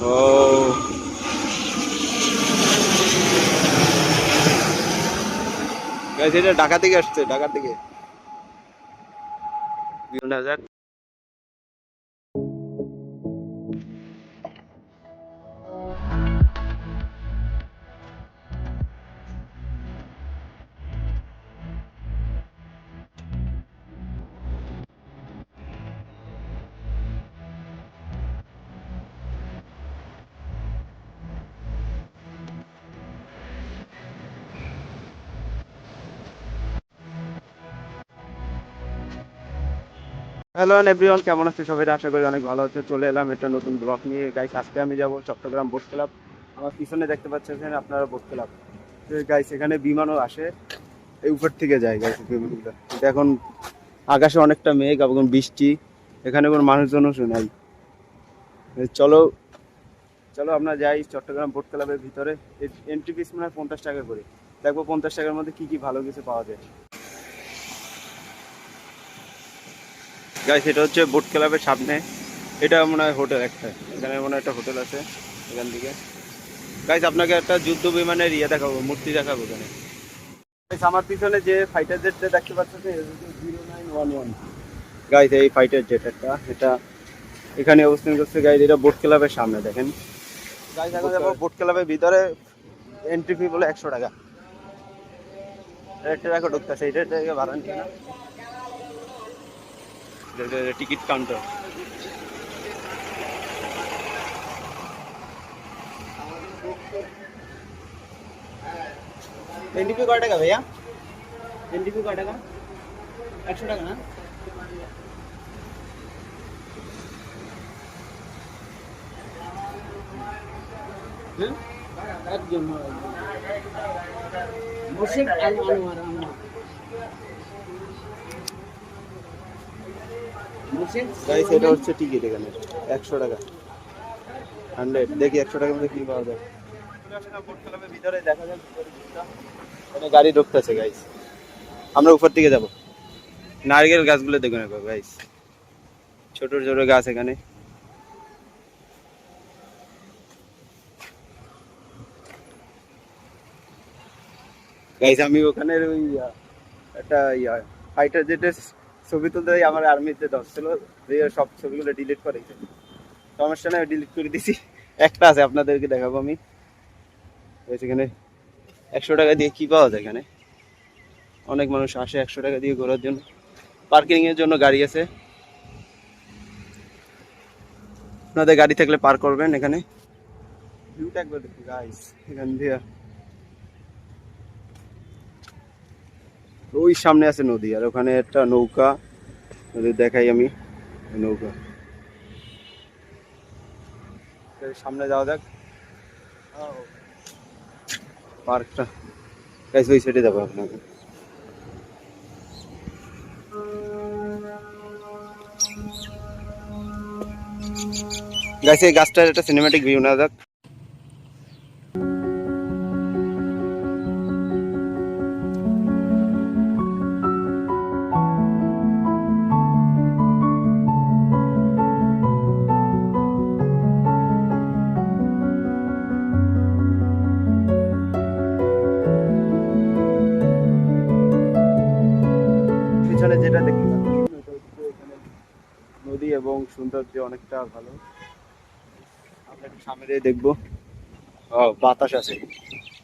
ও। এটা ঢাকা থেকে আসছে ঢাকা থেকে। বিভিন্ন হ্যালো এভরিওয়ান কেমন আছে সবাই? আশা করি অনেক ভালো আছে চলে এলাম একটা নতুন ব্লগ নিয়ে। গাইস আজকে আমি যাব চট্টগ্রাম বোট ক্লাব আমার পিছনে দেখতে পাচ্ছেন আপনারা বোট ক্লাব গাইস এখানে বিমানও আসে। এই উপর থেকে যায় গাইস বিমানগুলো। এখন আকাশে অনেকটা মেঘ এবং বৃষ্টি। এখানে কোনো মানুষজনও নাই। চলো চলো আমরা যাই চট্টগ্রাম বোট ক্লাবের ভিতরে। এন্ট্রি ফিস মনে পঞ্চাশ টাকা করে। দেখব পঞ্চাশ টাকার মধ্যে কি কি ভালো কিছু পাওয়া যায়। গাইস এটা হচ্ছে বোট ক্লাবের সামনে। এটা মনে হয় হোটেল একটা। এখানে মনে একটা হোটেল আছে, এখান থেকে গাইস আপনাকে একটা যুদ্ধ বিমানের ইয়ে দেখাবো, মূর্তি দেখাবো এখানে। আমার পিছনে যে ফাইটার জেটটা দেখতে পাচ্ছেন নাইন ওয়ান ওয়ান গাইস এই ফাইটার জেট একটা, এটা এখানে অবস্থান করছে গাইস এটা বোট ক্লাবের সামনে, দেখেন। গাইস এখন যাব বোট ক্লাবের ভিতরে এন্ট্রি ফি বলে একশো টাকা। একটা টাকা ঢুকতেছে এটা থেকে ভাড়া নিয়ে না। টিকিট কাউন্টার এনডিপি কয় টাকা ভাইয়া এনডিপি কয় টাকা একশো টাকা না হ্যাঁ একজন মুর্শিদ আল আনোয়ার মুর্শিদ গাইস এটা হচ্ছে টিকিট এখানে, একশো টাকা। হান্ড্রেড দেখি একশো টাকার মধ্যে কি পাওয়া যায়। ভিতরে দেখা গাড়ি ঢুকতেছে গাইস আমরা উপর দিকে যাব। নারকেল গাছগুলো দেখুন একবার গাইস ছোট ছোট গাছ এখানে। গাইস আমি ওখানে ওই একটা ফাইটার জেটের ছবি তুলতে আমার আর্মিতে ধরছিল দিয়ে সব ছবিগুলো ডিলিট করে। সমস্যা নাই ডিলিট করে দিছি একটা আছে, আপনাদেরকে দেখাবো আমি। সেখানে একশো টাকা দিয়ে কি পাওয়া যায় এখানে? অনেক মানুষ আসে একশো টাকা দিয়ে ঘোরার জন্য। পার্কিং এর জন্য গাড়ি আছে। আপনাদের গাড়ি থাকলে পার করবেন এখানে। ভিউটা একবার দেখুন গাইস এখান দিয়ে। ওই সামনে আছে নদী, আর ওখানে একটা নৌকা। নদী দেখাই আমি নৌকা। সামনে যাওয়া যাক। পার্কটা। ওই সাইডে যাব আপনাকে। এই গাছটার একটা সিনেমাটিক ভিউ না যাক। নদী এবং সৌন্দর্য অনেকটা ভালো। আমরা একটু সামনে দিয়ে দেখব। বাতাস আছে।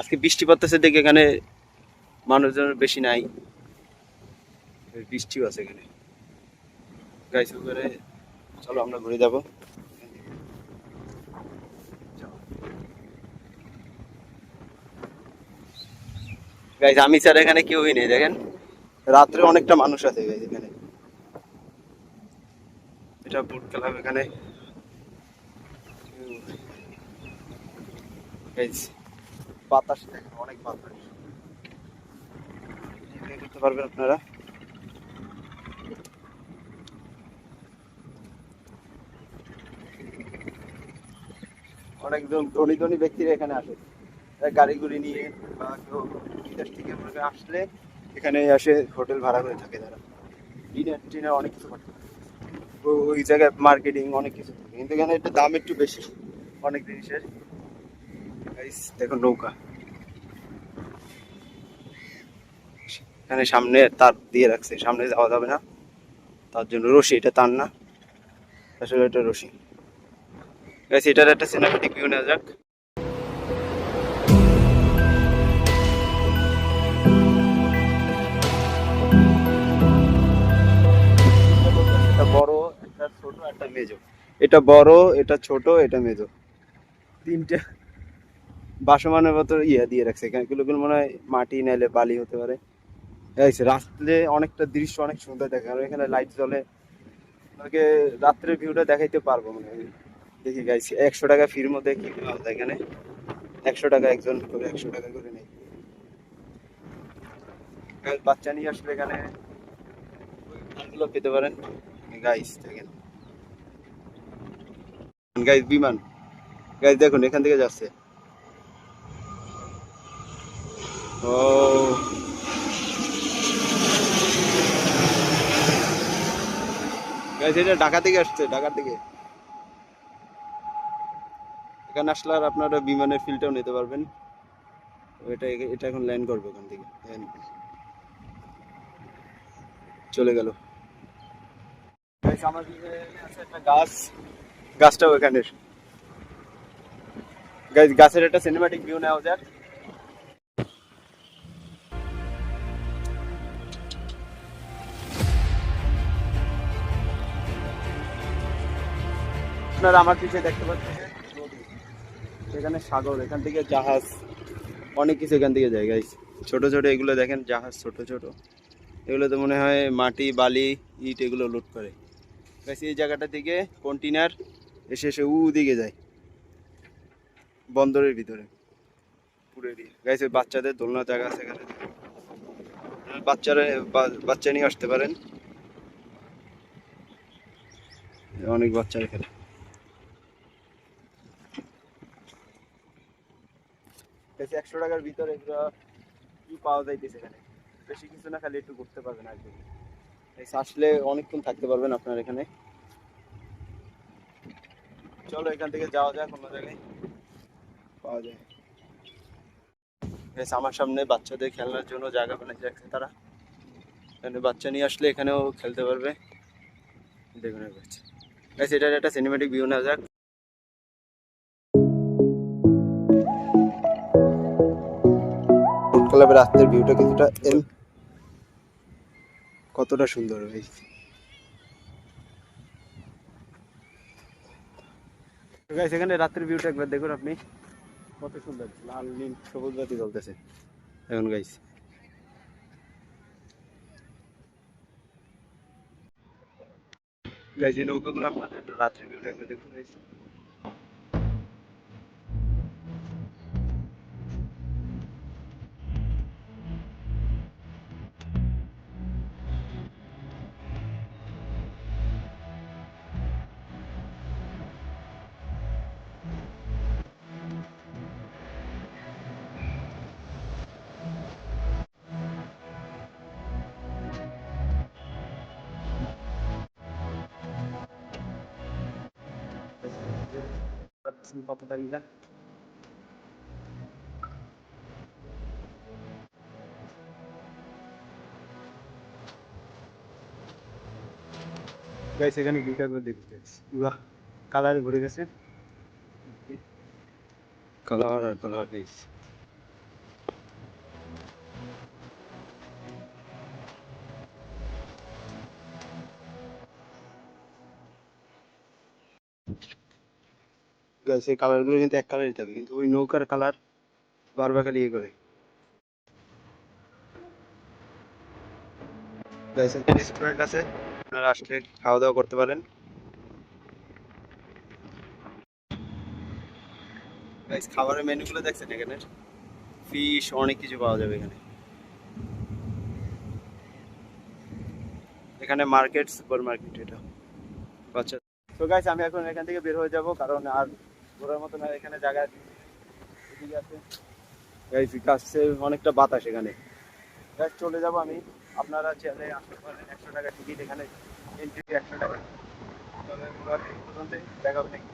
আজকে বৃষ্টি পড়তেছে দেখে এখানে মানুষজন বেশি নাই। বৃষ্টিও আছে এখানে। গাইস উপরে চলো, আমরা ঘুরে যাব। আমি স্যার এখানে কেউই নেই, দেখেন? রাত্রে অনেকটা মানুষ আছে এখানে। এটা বোট ক্লাব এখানে। বাতাস দেখেন অনেক বাতাস। করতে পারবেন আপনারা। অনেকজন ধনী ধনী ব্যক্তিরা এখানে আসে। তারা গাড়ি গুড়ি নিয়ে বা কেউ বিদেশ থেকে আসলে এখানে আসে হোটেল ভাড়া করে থাকে তারা। ডিনার টিনার অনেক কিছু করতে পারে। ওই জায়গায় মার্কেটিং অনেক কিছু কিন্তু এখানে একটু দাম একটু বেশি, অনেক জিনিসের। দেখো নৌকা। এখানে সামনে তার দিয়ে রাখছে, সামনে যাওয়া যাবে না। তার জন্য রশি, এটা তার না। আসলে এটা রশি। গাইস এটার একটা সিনেমেটিক ভিউ নেওয়া যাক। একটা ছোট একটা মেজো এটা বড় এটা ছোট এটা মেজো। তিনটে। বাসমানের মতো ইয়া দিয়ে রাখছে। মনে হয় মাটি নাইলে বালি হতে পারে। রাত্রে অনেকটা দৃশ্য অনেক সুন্দর দেখে। আর এখানে লাইট জ্বলে। আপনাকে রাত্রের ভিউটা দেখাইতে পারব মনে হয়। দেখি গাইছি একশো টাকা ফির মধ্যে কি পাওয়া যায় এখানে? একশো টাকা একজন করে একশো টাকা করে নেই। বাচ্চা নিয়ে আসলে এখানে পেতে পারেন। গাইস, দেখেন। গাইস, বিমান। গাইস, দেখুন, এখান থেকে যাচ্ছে। ও। গাইস, এটা ঢাকা থেকে আসছে, ঢাকা থেকে। এখানে আসলে আর আপনারা বিমানের ফিলটাও নিতে পারবেন। এটা এটা এখন ল্যান্ড করবে ওখান থেকে। চলে গেল। একটা গাছ গাছটাও এখানের গাইস গাছের একটা সিনেমাটিক ভিউ নেওয়া যাক আপনারা আমার পিছিয়ে দেখতে পাচ্ছেন এখানে সাগর, এখান থেকে জাহাজ, অনেক কিছু এখান থেকে যায় গাইস ছোট ছোট এগুলো দেখেন, জাহাজ ছোট ছোট। এগুলো তো মনে হয় মাটি, বালি, ইট এগুলো লোড করে। গাইস, এই জায়গাটা থেকে কন্টেনার এসে এসে উ দিকে যায়। বন্দরের ভিতরে। পুরে দিয়ে। বাচ্চাদের দোলনা জায়গা আছে এখানে। বাচ্চারা বাচ্চা নিয়ে আসতে পারেন। অনেক বাচ্চা এখানে। একশো টাকার ভিতরে এগুলো পাওয়া যাইতেছে এখানে। বেশি কিছু না, খালি একটু ঘুরতে পারবেন আর আসলে অনেকক্ষণ থাকতে পারবেন আপনার এখানে। চলো এখান থেকে যাওয়া যাক, অন্য জায়গায় পাওয়া যায়। আমার সামনে বাচ্চাদের খেলার জন্য জায়গা বানিয়ে রাখছে তারা। এখানে বাচ্চা নিয়ে আসলে এখানেও খেলতে পারবে। দেখুন বেশ এটার একটা সিনেমেটিক ভিউ নেওয়া যাক। ক্লাবের রাস্তার ভিউটা কিছুটা এম কতটা সুন্দর ভাই। গাইস এখানে রাতের ভিউটা একবার দেখুন আপনি। কত সুন্দর, লাল, নীল, সবুজ বাতি জ্বলতেছে। এখন গাইস গাইস এই নৌকাগুলো আপনাদের রাত্রের ভিউটা একবার দেখুন কত তারিখ গাইস এখানে দুইটা করে দেখতে বাহ কালার ঘুরে গেছে কালার আর কালার গাইস এই কালারগুলো কিন্তু এক কালারই থাকে, কিন্তু ওই নৌকার কালার বারবার খালি ইয়ে করে রেস্টুরেন্ট আছে, আপনারা আসলে খাওয়া দাওয়া করতে পারেন। খাবারের মেনুগুলো দেখছেন এখানে? ফিশ অনেক কিছু পাওয়া যাবে এখানে। এখানে মার্কেট সুপার মার্কেট এটা। আচ্ছা। তো গাইস আমি এখন এখান থেকে বের হয়ে যাব, কারণ আর ঘোরার মতো না, এখানে জায়গা এদিকে আছে। গাইস কাছে অনেকটা বাতাস এখানে। গাইস চলে যাব আমি। আপনারা চাইলে আসতে পারেন। একশো টাকা টিকিট এখানে। এন্ট্রি একশো টাকা। তবে দেখা হবে নেক্সট